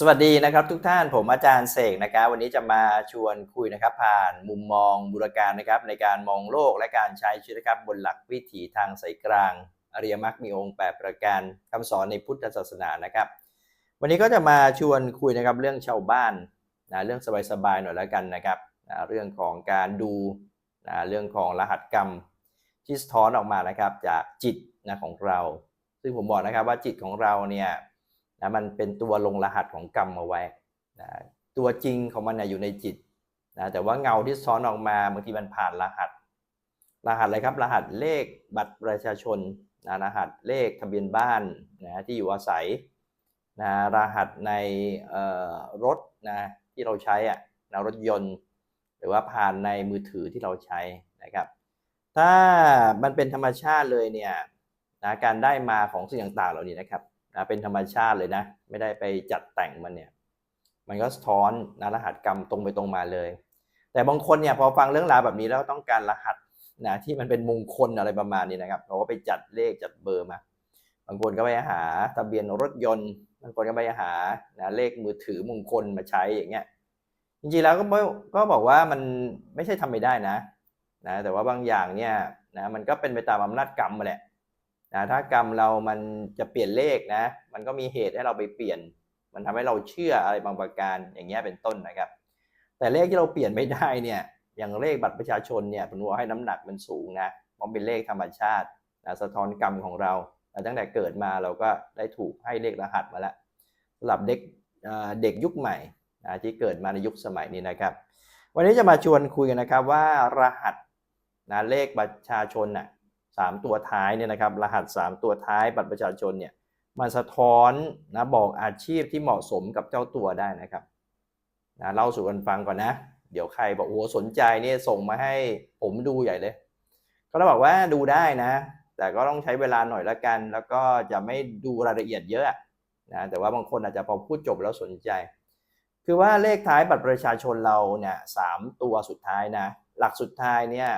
สวัสดีนะครับทุกท่านผมอาจารย์เสกนะครับวันนี้จะมาชวนคุยนะครับ ผ่านมุมมองบุรการนะครับในการมองโลกและการใช้ชีวิตนะครับบนหลักวิถีทางสายกลางอริยมรรคมีองค์แปดประการคำสอนในพุทธศาสนานะครับ วันนี้ก็จะมาชวนคุยนะครับเรื่องชาวบ้านนะเรื่องสบายๆหน่อยแล้วกันนะครับนะเรื่องของการดูนะเรื่องของรหัสกรรมที่สะท้อนออกมานะครับจากจิตนะของเรา ซึ่งผมบอกนะครับว่าจิตของเราเนี่ย นะมันเป็นตัวลงรหัสของกรรมเอาไว้นะตัวจริงของมันนะอยู่ในจิตนะแต่ว่าเงาที่ซ้อนออกมาบางทีมันผ่านรหัส รหัสอะไรครับ รหัสเลขบัตรประชาชนนะรหัสเลขทะเบียนบ้านนะที่อยู่อาศัยนะรหัสในรถนะที่เราใช้อะนะรถยนต์ หรือว่าผ่านในมือถือที่เราใช้นะครับ ถ้ามันเป็นธรรมชาติเลยเนี่ยนะการได้มาของสิ่งต่างๆเหล่านี้นะครับ นะเป็นธรรมชาติเลยนะ ไม่ได้ไปจัดแต่งมันเนี่ย มันก็สะท้อนนะรหัสกรรมตรงไปตรงมาเลย แต่บางคนเนี่ยพอฟังเรื่องราวแบบนี้แล้วต้องการรหัสนะที่มันเป็นมงคลอะไรประมาณนี้นะครับเราก็ไปจัดเลขจัดเบอร์มา บางคนก็ไปหาทะเบียนรถยนต์ บางคนก็ไปหานะเลขมือถือมงคลมาใช้อย่างเงี้ย จริงๆแล้วก็ก็บอกว่ามันไม่ใช่ทำไม่ได้นะนะ แต่ว่าบางอย่างเนี่ยนะมันก็เป็นไปตามอำนาจกรรมมาแหละ นะถ้ากรรมเรามันจะเปลี่ยนเลขนะ มันก็มีเหตุให้เราไปเปลี่ยน มันทำให้เราเชื่ออะไรบางประการอย่างเงี้ยเป็นต้นนะครับ แต่เลขที่เราเปลี่ยนไม่ได้เนี่ยอย่างเลขบัตรประชาชนเนี่ยผมว่าให้น้ำหนักมันสูงนะเพราะเป็นเลขธรรมชาตินะสะท้อนกรรมของเราตั้งแต่เกิดมาเราก็ได้ถูกให้เลขรหัสมาแล้วสำหรับเด็กเด็กยุคใหม่นะที่เกิดมาในยุคสมัยนี้นะครับ วันนี้จะมาชวนคุยกันนะครับว่ารหัสนะเลขบัตรประชาชนนะ่ะ 3 ตัวท้ายเนี่ยนะครับรหัส 3 ตัวท้ายบัตรประชาชนเนี่ยมันสะท้อนนะบอกอาชีพที่เหมาะสมกับเจ้าตัวได้นะครับนะเล่าสู่กันฟังก่อนนะ เดี๋ยวใครบอกโอ้สนใจเนี่ยส่งมาให้ผมดูใหญ่เลย ก็ต้บอกว่าดูได้นะ แต่ก็ต้องใช้เวลาหน่อยละกัน แล้วก็จะไม่ดูรายละเอียดเยอะนะแต่ว่าบางคนอาจจะพอพูดจบแล้วสนใจ คือว่าเลขท้ายบัตรประชาชนเราเนี่ยสามตัวสุดท้ายนะ หลักสุดท้ายเนี่ย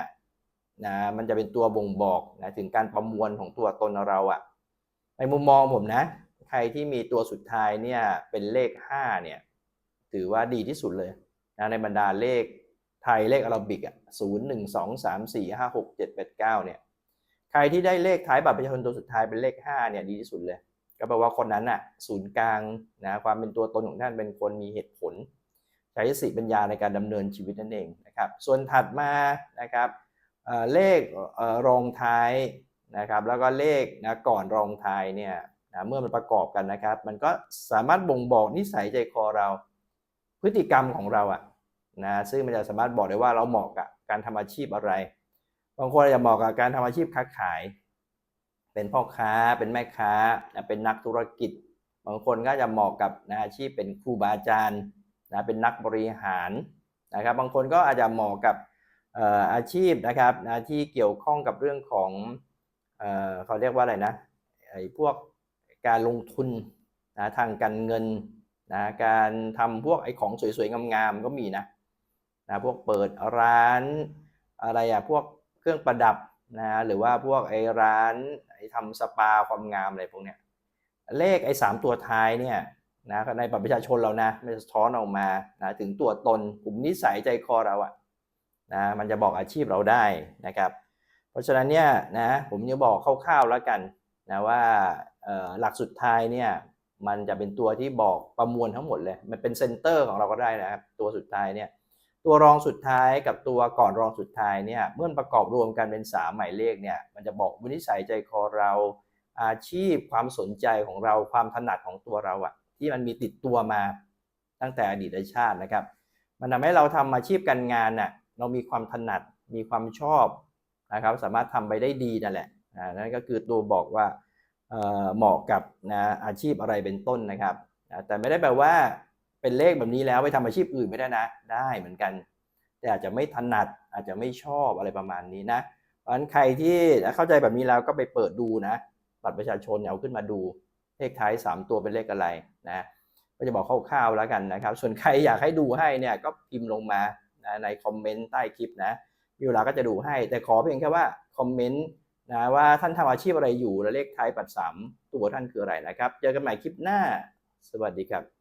นะมันจะเป็นตัวบ่งบอกนะถึงการประมวลของตัวตนเราอะในมุมมองผมนะ ใครที่มีตัวสุดท้ายเนี่ยเป็นเลขห้าเนี่ยถือว่าดีที่สุดเลยนะในบรรดาเลขไทยเลขอาราบิกอะศูนย์หนึ่งสองสามสี่ห้าหกเจ็ดแปดเก้าเนี่ยใครที่ได้เลขท้ายบัตรประชาชนตัวสุดท้ายเป็นเลขห้าเนี่ยดีที่สุดเลย ก็แปลว่าคนนั้นน่ะศูนย์กลางนะความเป็นตัวตนของท่านเป็นคนมีเหตุผล ใช้สติปัญญาในการดำเนินชีวิตนั่นเองนะครับ ส่วนถัดมานะครับ เลขรองท้ายนะครับแล้วก็เลขนะก่อนรองท้ายเนี่ยนะเมื่อมันประกอบกันนะครับ มันก็สามารถบ่งบอกนิสัยใจคอเรา พฤติกรรมของเราอะนะซึ่งมันจะสามารถบอกได้ว่าเราเหมาะกับการทำอาชีพอะไร บางคนอาจจะเหมาะกับการทำอาชีพค้าขาย เป็นพ่อค้าเป็นแม่ค้าเป็นนักธุรกิจ บางคนก็จะเหมาะกับนะอาชีพเป็นครูบาอาจารย์นะเป็นนักบริหารนะครับ บางคนก็อาจจะเหมาะกับ อาชีพนะครับนะที่เกี่ยวข้องกับเรื่องของเอเขาเรียกว่าอะไรนะไอ้พวกการลงทุนนะทางการเงินนะการทำพวกไอ้ของสวยๆงามๆก็มีนะนะพวกเปิดร้านอะไรอะพวกเครื่องประดับนะหรือว่าพวกไอ้ร้านไอ้ทำสปาความงามอะไรพวกเนี้ยเลขไอ้สามตัวท้ายเนี่ยนะในบัตรประชาชนเรานะมันจะสะท้อนออกมานะถึงตัวตนกลุ่มนิสัยใจคอเราอะ นะมันจะบอกอาชีพเราได้นะครับเพราะฉะนั้นเนี่ยนะผมจะบอกคร่าวๆแล้วกันนะว่าหลักสุดท้ายเนี่ยมันจะเป็นตัวที่บอกประมวลทั้งหมดเลย มันเป็นเซนเตอร์ของเราก็ได้นะครับตัวสุดท้ายเนี่ยตัวรองสุดท้ายกับตัวก่อนรองสุดท้ายเนี่ยเมื่อประกอบรวมกันเป็นสามหมายเลขเนี่ยมันจะบอกวินิสัยใจคอเราอาชีพความสนใจของเราความถนัดของตัวเราอะที่มันมีติดตัวมาตั้งแต่อดีตชาตินะครับ มันทำให้เราทำอาชีพการงานน่ะ เรามีความถนัดมีความชอบนะครับสามารถทำไปได้ดีนั่นแหละอ่านั่นก็คือตัวบอกว่าเเหมาะกับนะอาชีพอะไรเป็นต้นนะครับแต่ไม่ได้แปลว่าเป็นเลขแบบนี้แล้วไปทำอาชีพอื่นไม่ได้นะ ได้เหมือนกัน แต่อาจจะไม่ถนัดอาจจะไม่ชอบอะไรประมาณนี้นะเพราะฉะนั้นใครที่เข้าใจแบบนี้แล้วก็ไปเปิดดูนะบัตรประชาชนเอาขึ้นมาดูเลขท้าย 3 ตัวเป็นเลขอะไรนะก็จะบอกคร่าวๆแล้วกันนะครับ ส่วนใครอยากให้ดูให้เนี่ยก็พิมพ์ลงมา นะในคอมเมนต์ใต้คลิปนะมีเวลาก็จะดูให้ แต่ขอเพียงแค่ว่าคอมเมนต์นะว่าท่านทำอาชีพอะไรอยู่และเลขท้ายปัดสามตัวท่านคืออะไรนะครับ เจอกันใหม่คลิปหน้า สวัสดีครับ